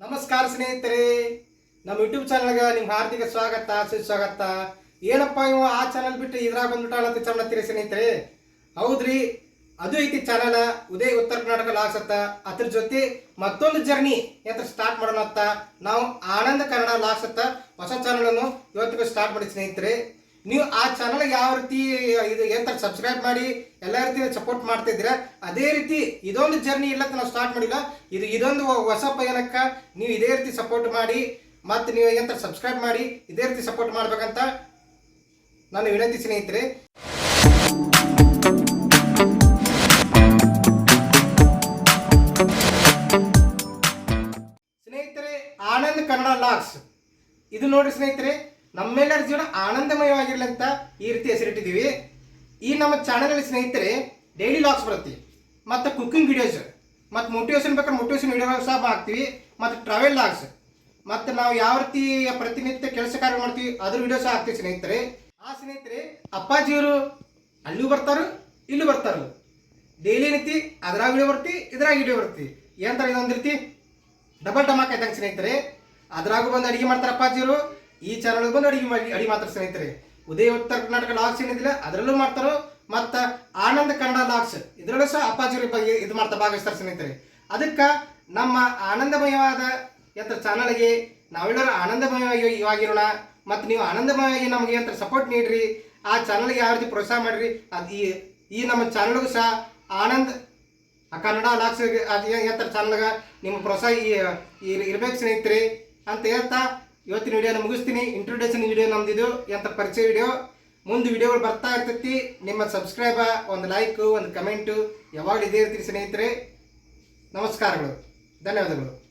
ನಮಸ್ಕಾರ ಸ್ನೇಹಿತರೆ, ನಮ್ಮ ಯೂಟ್ಯೂಬ್ ಚಾನಲ್ಗೆ ನಿಮ್ಗೆ ಹಾರ್ದಿಕ ಸ್ವಾಗತ, ಸುಸ್ವಾಗತ. ಏನಪ್ಪ ಇವ, ಆ ಚಾನಲ್ ಬಿಟ್ಟು ಇದ್ರಾಗ ಚಾನಲ್ ಸ್ನೇಹಿತರೆ. ಹೌದ್ರಿ, ಅದು ಐತಿ ಚಾನಲ್ ಉದಯ ಉತ್ತರ ಕರ್ನಾಟಕ ಲಾಸತ್ತ ಅದ್ರ ಜೊತೆ ಮತ್ತೊಂದು ಜರ್ನಿ ಅಂತ ಸ್ಟಾರ್ಟ್ ಮಾಡೋಣ ನಾವು ಆನಂದ ಕನ್ನಡ ಲಾಗ್ಸತ್ತ ಹೊಸ ಚಾನಲ್ ಅನ್ನು ಇವತ್ತಿಗೆ ಸ್ಟಾರ್ಟ್ ಮಾಡಿ ಸ್ನೇಹಿತರೆ. ನೀವು ಆ ಚಾನಲ್ ಯಾವ ರೀತಿ ಇದು ಎಂತ ಸಬ್ಸ್ಕ್ರೈಬ್ ಮಾಡಿ, ಎಲ್ಲ ರೀತಿ ಸಪೋರ್ಟ್ ಮಾಡ್ತಾ ಅದೇ ರೀತಿ ಇದೊಂದು ಜರ್ನಿ ಇಲ್ಲ ನಾವು ಸ್ಟಾರ್ಟ್ ಮಾಡಿಲ್ಲ. ಇದು ಇದೊಂದು ಹೊಸ ಪಯಣಕ್ಕೆ ನೀವು ಇದೇ ರೀತಿ ಸಪೋರ್ಟ್ ಮಾಡಿ, ಮತ್ತು ನೀವು ಎಂತ ಸಬ್ಸ್ಕ್ರೈಬ್ ಮಾಡಿ, ಇದೇ ರೀತಿ ಸಪೋರ್ಟ್ ಮಾಡ್ಬೇಕಂತ ನಾನು ವಿನಂತಿ ಸ್ನೇಹಿತರೆ. ಸ್ನೇಹಿತರೆ, ಆನಂದ್ ಕನ್ನಡ ಲಾಕ್ಸ್ ಇದು ನೋಡಿ ಸ್ನೇಹಿತರೆ ನಮ್ಮೆಲ್ಲರ ಜೀವನ ಆನಂದಮಯವಾಗಿರ್ಲಿ ಅಂತ ಈ ರೀತಿ ಹೆಸರಿಟ್ಟಿದ್ದೀವಿ. ಈ ನಮ್ಮ ಚಾನಲಲ್ಲಿ ಸ್ನೇಹಿತರೆ ಡೈಲಿ ಲಾಗ್ಸ್ ಬರುತ್ತೆ. ಮತ್ತು ಕುಕಿಂಗ್ ವಿಡಿಯೋಸ್ ಮತ್ತು ಮೋಟಿವೇಶನ್ ಬೇಕಾದ್ರೆ ಮೋಟಿವೇಶನ್ ವಿಡಿಯೋ ಸಹ ಹಾಕ್ತೀವಿ. ಮತ್ತು ಟ್ರಾವೆಲ್ ಲಾಗ್ಸ್ ಮತ್ತು ನಾವು ಯಾವ ರೀತಿ ಪ್ರತಿನಿತ್ಯ ಕೆಲಸ ಕಾರ್ಯ ಮಾಡ್ತೀವಿ, ಅದ್ರ ವಿಡಿಯೋ ಸಹ ಹಾಕ್ತೀವಿ ಸ್ನೇಹಿತರೆ. ಆ ಸ್ನೇಹಿತರೆ ಅಪ್ಪಾಜಿಯವರು ಅಲ್ಲೂ ಬರ್ತಾರು, ಇಲ್ಲೂ ಬರ್ತಾರು. ಡೈಲಿ ಏನೈತಿ ಅದ್ರಾಗ ವಿಡಿಯೋ ಬರ್ತಿ, ಇದ್ರಾಗ ವಿಡಿಯೋ ಬರ್ತಿ. ಏನಂತಾರೆ ಇದೊಂದು ರೀತಿ? ಡಬಲ್ ಟಮಾಕ್ ಆಯ್ತಂಗೆ ಸ್ನೇಹಿತರೆ. ಅದ್ರಾಗೂ ಬಂದು ಅಡುಗೆ ಮಾಡ್ತಾರೆ ಅಪ್ಪಾಜಿಯವರು ಈ ಚಾನಲ್ ಬಂದು ಅಡಿಗೆ ಮಾಡಿ ಅಡಿ ಮಾತ್ರ ಸ್ನೇಹಿತರೆ. ಉದಯ ಉತ್ತರ ಕರ್ನಾಟಕ ಲಾಗ್ಸ್ ಏನಿದಿಲ್ಲ, ಅದರಲ್ಲೂ ಮಾಡ್ತಾರೋ, ಮತ್ತು ಆನಂದ ಕನ್ನಡ ಲಾಗ್ಸ್ ಇದರಲ್ಲೂ ಸಹ ಅಪ್ಪಾಜಿಯವ್ರ ಬಗ್ಗೆ ಇದು ಮಾಡ್ತಾ ಭಾಗವಹಿಸ್ತಾರೆ ಸ್ನೇಹಿತರೆ. ಅದಕ್ಕೆ ನಮ್ಮ ಆನಂದಮಯವಾದ ಯಂತ್ರ ಚಾನಲ್ಗೆ ನಾವೆಲ್ಲರೂ ಇವಾಗಿರೋಣ. ಮತ್ತು ನೀವು ಆನಂದಮಯವಾಗಿ ನಮಗೆ ಯಂತ್ರ ಸಪೋರ್ಟ್ ನೀಡಿರಿ. ಆ ಚಾನಲ್ಗೆ ಯಾವ ರೀತಿ ಪ್ರೋತ್ಸಾಹ ಮಾಡಿರಿ. ಅದು ಈ ಈ ನಮ್ಮ ಚಾನಲ್ಗೂ ಸಹ ಆನಂದ್ ಕನ್ನಡ ಲಾಕ್ಸ್ ಯಂತ್ರ ಚಾನಲ್ಗ ನಿಮ್ಮ ಪ್ರೋತ್ಸಾಹ ಇರ್ಬೇಕು ಸ್ನೇಹಿತರೆ ಅಂತ ಹೇಳ್ತಾ ಇವತ್ತಿನ ವಿಡಿಯೋನ ಮುಗಿಸ್ತೀನಿ. ಇಂಟ್ರೊಡಕ್ಷನ್ ವಿಡಿಯೋ ನಮ್ದಿದು. ಎಂಥ ಪರಿಚಯ ವಿಡಿಯೋ ಮುಂದೆ ವಿಡಿಯೋಗಳು ಬರ್ತಾ ಇರ್ತೈತಿ. ನಿಮ್ಮ ಸಬ್ಸ್ಕ್ರೈಬ ಒಂದು ಲೈಕ್ ಒಂದು ಕಮೆಂಟು ಯಾವಾಗಲೂ ಇದೇ ಇರ್ತೀರಿ ಸ್ನೇಹಿತರೆ. ನಮಸ್ಕಾರಗಳು. ಧನ್ಯವಾದಗಳು.